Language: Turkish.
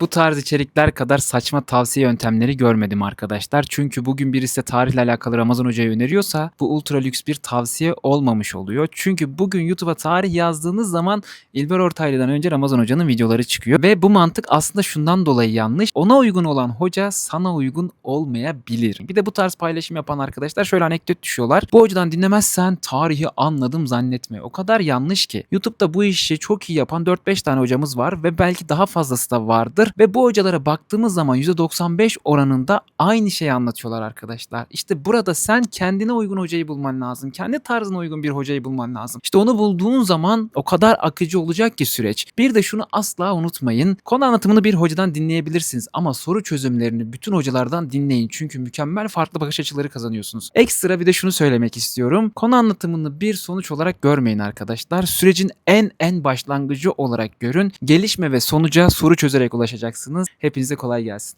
Bu tarz içerikler kadar saçma tavsiye yöntemleri görmedim arkadaşlar. Çünkü bugün birisi tarihle alakalı Ramazan Hoca'yı öneriyorsa bu ultra lüks bir tavsiye olmamış oluyor. Çünkü bugün YouTube'a tarih yazdığınız zaman İlber Ortaylı'dan önce Ramazan Hoca'nın videoları çıkıyor. Ve bu mantık aslında şundan dolayı yanlış. Ona uygun olan hoca sana uygun olmayabilir. Bir de bu tarz paylaşım yapan arkadaşlar şöyle anekdot düşüyorlar. Bu hocadan dinlemezsen tarihi anladım zannetme. O kadar yanlış ki. YouTube'da bu işi çok iyi yapan 4-5 tane hocamız var ve belki daha fazlası da vardır. Ve bu hocalara baktığımız zaman %95 oranında aynı şeyi anlatıyorlar arkadaşlar. İşte burada sen kendine uygun hocayı bulman lazım. Kendi tarzına uygun bir hocayı bulman lazım. İşte onu bulduğun zaman o kadar akıcı olacak ki süreç. Bir de şunu asla unutmayın. Konu anlatımını bir hocadan dinleyebilirsiniz ama soru çözümlerini bütün hocalardan dinleyin. Çünkü mükemmel farklı bakış açıları kazanıyorsunuz. Ekstra bir de şunu söylemek istiyorum. Konu anlatımını bir sonuç olarak görmeyin arkadaşlar. Sürecin en en başlangıcı olarak görün. Gelişme ve sonuca soru çözerek ulaşacaksınız. Hepinize kolay gelsin.